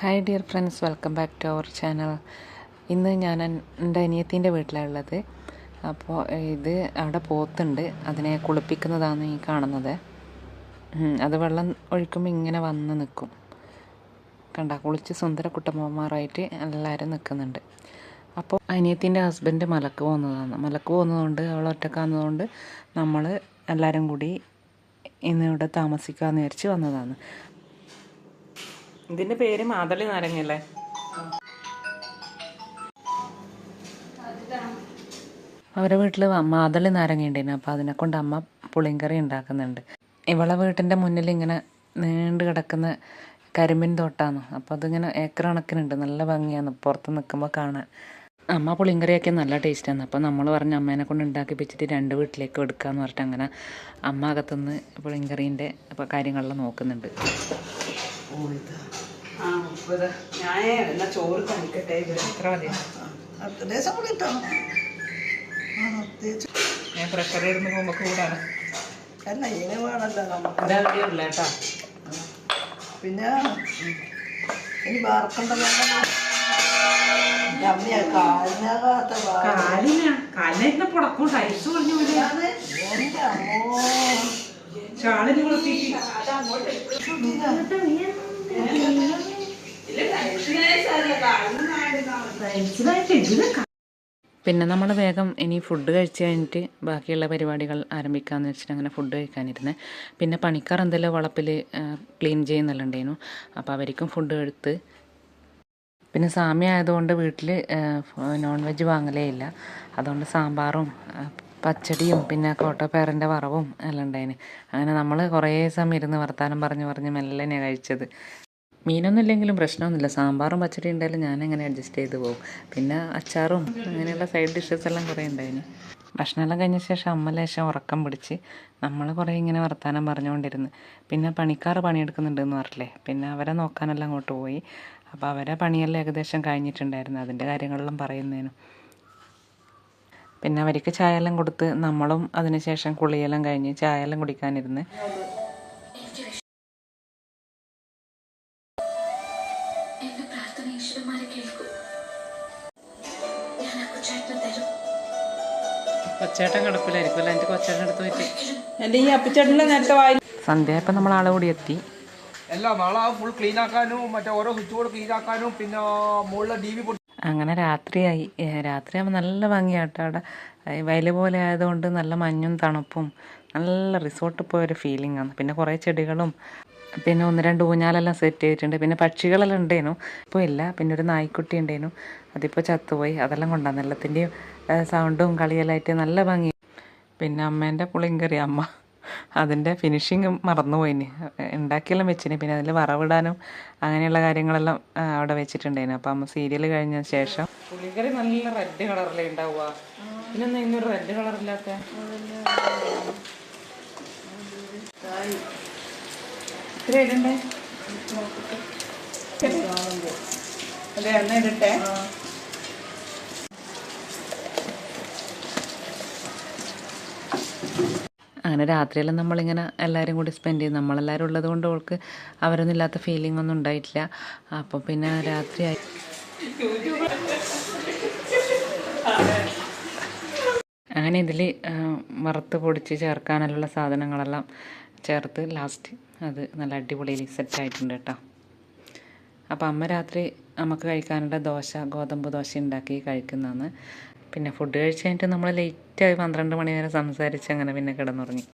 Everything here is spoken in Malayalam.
Hi dear friends welcome back to our channel ഇന്ന് ഞാൻ എൻ- എന്റെ അനിയത്തിന്റെ വീട്ടിലാണ് ഉള്ളത്. അപ്പോൾ ഇത് അവിടെ പോത്തുണ്ട്. അതിനെ കുളിപ്പിക്കുന്നതാണ് ഈ കാണുന്നത്. അത് വെള്ളം ഒഴിക്കുമ്പോൾ ഇങ്ങനെ വന്ന് നിൽക്കും കണ്ട കുളിച്ച് സുന്ദര കുട്ടമ്മമാരായിട്ട് എല്ലാവരും നിൽക്കുന്നുണ്ട് അപ്പോൾ അനിയത്തിന്റെ ഹസ്ബൻഡ് മലക്ക് പോകുന്നതാണ്. മലക്ക് പോകുന്നതുകൊണ്ട് അവൾ ഒറ്റക്കാന്നതുകൊണ്ട് നമ്മൾ എല്ലാവരും കൂടി ഇന്ന് ഇവിടെ താമസിക്കാമെന്ന് വിചാരിച്ച് വന്നതാണ്. ഇതിന്റെ പേര് മാതളി നാരങ്ങല്ലേ അവരെ വീട്ടിൽ മാതളി നാരങ്ങ ഉണ്ടായിരുന്നു അപ്പോൾ അതിനെ കൊണ്ട് അമ്മ പുളിങ്കറി ഉണ്ടാക്കുന്നുണ്ട് ഇവളെ വീട്ടിന്റെ മുന്നിൽ ഇങ്ങനെ നീണ്ടു കിടക്കുന്ന കരിമിൻ തോട്ടാണ് അപ്പോൾ അതിങ്ങനെ ഏക്കർ കണക്കിനുണ്ട്. നല്ല ഭംഗിയാണ് പുറത്ത് നിൽക്കുമ്പോൾ കാണാൻ. അമ്മ പുളിങ്കറിയൊക്കെ നല്ല ടേസ്റ്റാണ് അപ്പോൾ നമ്മൾ പറഞ്ഞ അമ്മേനെ കൊണ്ട് ഉണ്ടാക്കിപ്പിച്ചിട്ട് രണ്ട് വീട്ടിലേക്ക് എടുക്കാമെന്ന് പറഞ്ഞിട്ട് അങ്ങനെ അമ്മ അകത്തുനിന്ന് പുളിങ്കറീന്റെ കാര്യങ്ങളെല്ലാം നോക്കുന്നുണ്ട്. ആ മുപ്പത്. ഞാൻ എന്നാ ചോറ് കഴിക്കട്ടെ ഇവിടെ എത്ര മതി ദേശം കൂടി ഇട്ടാണ് ഞാൻ പ്രഷർ ഇടുന്ന പോകുമ്പോൾ കൂടാണ്. അല്ല ഇങ്ങനെ വേണമല്ലോ നമുക്ക്. അതറിയില്ല കേട്ടോ പിന്നെ ഇനി വാർക്കണ്ടല്ലോ കാലിന് പുടക്കും ടൈസ് പറഞ്ഞു എന്റെ കുളിപ്പിക്കും പിന്നെ നമ്മൾ വേഗം ഇനി ഫുഡ് കഴിച്ച് കഴിഞ്ഞിട്ട് ബാക്കിയുള്ള പരിപാടികൾ ആരംഭിക്കാമെന്ന് വെച്ചിട്ട് അങ്ങനെ ഫുഡ് കഴിക്കാനിരുന്നത് പിന്നെ പണിക്കാർ എന്തെല്ലാം വളപ്പിൽ ക്ലീൻ ചെയ്യുന്നെല്ലാം ഉണ്ടായിരുന്നു അപ്പോൾ അവർക്കും ഫുഡ് എടുത്ത്. പിന്നെ സാമ്യ ആയതുകൊണ്ട് വീട്ടിൽ നോൺ വെജ് വാങ്ങലേ ഇല്ല. അതുകൊണ്ട് സാമ്പാറും പച്ചടിയും പിന്നെ കോട്ടപ്പയറിന്റെ വറവും എല്ലാം ഉണ്ടായിന്. അങ്ങനെ നമ്മൾ കുറേ സമയം ഇരുന്ന് വർത്താനം പറഞ്ഞ് പറഞ്ഞ് ഞാൻ കഴിച്ചത്. മീനൊന്നും ഇല്ലെങ്കിലും പ്രശ്നമൊന്നുമില്ല. സാമ്പാറും പച്ചടി ഉണ്ടായാലും ഞാൻ അങ്ങനെ അഡ്ജസ്റ്റ് ചെയ്ത് പോകും. പിന്നെ അച്ചാറും അങ്ങനെയുള്ള സൈഡ് ഡിഷസ് എല്ലാം കുറേ ഉണ്ടായിന്. ഭക്ഷണമെല്ലാം കഴിഞ്ഞ ശേഷം അമ്മ ലേശം ഉറക്കം പിടിച്ച് നമ്മൾ കുറേ ഇങ്ങനെ വർത്താനം പറഞ്ഞുകൊണ്ടിരുന്നു. പിന്നെ പണിക്കാർ പണിയെടുക്കുന്നുണ്ടെന്ന് പറഞ്ഞില്ലേ? പിന്നെ അവരെ നോക്കാനെല്ലാം അങ്ങോട്ട് പോയി. അപ്പോൾ അവരെ പണിയെല്ലാം ഏകദേശം കഴിഞ്ഞിട്ടുണ്ടായിരുന്നു. അതിന്റെ കാര്യങ്ങളെല്ലാം പറയുന്നതിനും. പിന്നെ അവർക്ക് ചായ എല്ലാം കൊടുത്ത് നമ്മളും അതിനുശേഷം കുളിയെല്ലാം കഴിഞ്ഞ് ചായ എല്ലാം കുടിക്കാനിരുന്ന് കൊച്ചേട്ടൻ കിടപ്പിലായിരിക്കും അല്ല? സന്ധ്യ ഇപ്പം നമ്മൾ ആളെ കൂടി എത്തി. എല്ലാം ഫുൾ ക്ലീൻ ആക്കാനും മറ്റേ ഓരോ സ്വിച്ച് ബോർഡ് ക്ലീൻ ആക്കാനും പിന്നെ മുകളിലെ ടി വി അങ്ങനെ രാത്രിയായി. രാത്രിയാകുമ്പോൾ നല്ല ഭംഗിയാട്ടോ അവിടെ. വയൽ പോലെ ആയതുകൊണ്ട് നല്ല മഞ്ഞും തണുപ്പും. നല്ല റിസോർട്ടിൽ പോയൊരു ഫീലിംഗ് ആണ് പിന്നെ കുറേ ചെടികളും പിന്നെ ഒന്ന് രണ്ട് ഊഞ്ഞാലെല്ലാം സെറ്റ് ചെയ്തിട്ടുണ്ട്. പിന്നെ പക്ഷികളെല്ലാം ഉണ്ടേനു. ഇപ്പോൾ ഇല്ല. പിന്നെ ഒരു നായ്ക്കുട്ടി ഉണ്ടേനു. അതിപ്പോൾ ചത്തുപോയി. അതെല്ലാം കൊണ്ടാണ് എല്ലാത്തിന്റെയും സൗണ്ടും കളിയെല്ലാം ആയിട്ട് നല്ല ഭംഗി. പിന്നെ അമ്മേന്റെ പുളിങ്കറി അമ്മ. അതിന്റെ ഫിനിഷിങ് മറന്നുപോയിന്. ഉണ്ടാക്കിയെല്ലാം വെച്ചിന്. പിന്നെ അതിൽ വറവിടാനും അങ്ങനെയുള്ള കാര്യങ്ങളെല്ലാം അവിടെ വെച്ചിട്ടുണ്ടായിരുന്നു അപ്പം അമ്മ സീരിയൽ കഴിഞ്ഞ ശേഷം പുളിക്കറി നല്ല റെഡ് കളറിലേ ഉണ്ടാവുക പിന്നെ ഇന്നൊരു റെഡ് കളറില്ലാത്ത ഇത്ര ഇടണ്ടേ? അതെ എണ്ണ ഇടട്ടെ അങ്ങനെ രാത്രിയെല്ലാം നമ്മളിങ്ങനെ എല്ലാവരും കൂടി സ്പെൻഡ് ചെയ്യും. നമ്മളെല്ലാവരും ഉള്ളത് കൊണ്ട് അവൾക്ക് അവരൊന്നും ഇല്ലാത്ത ഫീലിംഗ് ഒന്നും ഉണ്ടായിട്ടില്ല. അപ്പോൾ പിന്നെ രാത്രിയായി അങ്ങനെ ഇതിൽ വറുത്ത് പൊടിച്ച് ചേർക്കാനുള്ള സാധനങ്ങളെല്ലാം ചേർത്ത് ലാസ്റ്റ് അത് നല്ല അടിപൊളിയിൽ സെറ്റ് ആയിട്ടുണ്ട് കേട്ടോ. അപ്പോൾ അമ്മ രാത്രി നമുക്ക് കഴിക്കാനുള്ള ദോശ ഗോതമ്പ് ദോശ ഉണ്ടാക്കി കഴിക്കുന്നതാണ്. പിന്നെ ഫുഡ് കഴിച്ച് കഴിഞ്ഞിട്ട് നമ്മൾ ലേറ്റായി പന്ത്രണ്ട് മണി വരെ സംസാരിച്ച് അങ്ങനെ പിന്നെ കിടന്നുറങ്ങി.